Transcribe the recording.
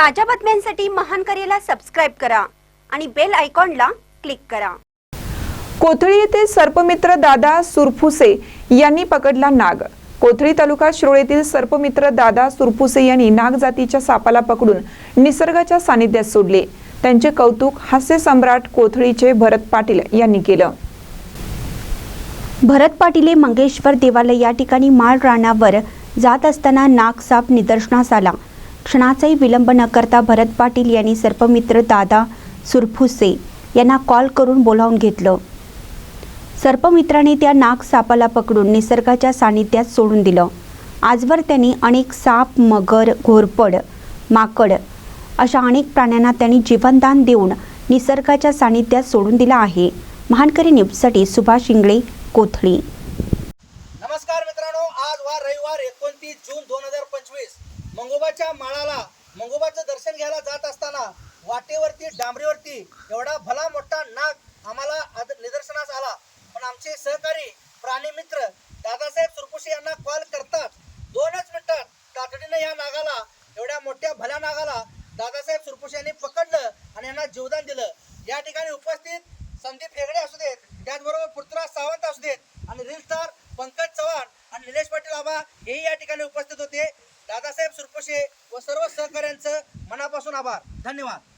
ताज्या बातम्यांसाठी महान करेला सबस्क्राईब करा आणि बेल आयकॉनला क्लिक करा. कोथळी येथे सर्पमित्र दादा सुरफुसे यांनी पकडला नाग. कोथळी तालुका शिरोळ येथील सर्पमित्र दादा सुरफुसे यांनी नाग जातीच्या सापाला पकडून निसर्गाच्या सानिध्यात सोडले. त्यांचे कौतुक हास्य सम्राट कोथळीचे भरत पाटील यांनी केलं. भरत पाटीले मंगेश्वर देवालय या ठिकाणी माळ रानावर जात असताना नाग साप निदर्शनास आला. क्षणाचाही विलंब न करता भरत पाटील यांनी सर्पमित्र दादा सुरफुसे यांना कॉल करून बोलावून घेतलं. सर्पमित्राने त्या नाग सापाला पकडून निसर्गाच्या सानिध्यात सोडून दिलं. आजवर त्यांनी अनेक साप मगर घोरपड माकड अशा अनेक प्राण्यांना त्यांनी जीवनदान देऊन निसर्गाच्या सानिध्यात सोडून दिला आहे. महानकरी न्यूजसाठी सुभाष इंगळे कोथळी. नमस्कार मित्रांनो आज वार रविवार एकोणतीस जून दोन मंगोबाच्या माळाला मंगोबाचं दर्शन घ्यायला जात असताना वाटेवरती डांबरीवरती एवढा भला मोठा नाग आम्हाला आद- निदर्शनास आला. पण आमचे सहकारी प्राणी मित्र दादासाहेब सुरपुशी यांना कॉल करतात. दोनच मिनिटात तातडीने या नागाला एवढ्या मोठ्या भल्या नागाला दादासाहेब सुरपुशी यांनी पकडलं आणि यांना जीवदान दिलं. या ठिकाणी उपस्थित संदीप हेगडे असू देत त्याचबरोबर पृथ्वीराज सावंत असू देत आणि रील स्टार पंकज चव्हाण आणि निलेश पाटील आबा हेही या ठिकाणी उपस्थित होते. दादासाहेब सुरपोशे व सर्व सहकाऱ्यांचं मनापासून आभार. धन्यवाद.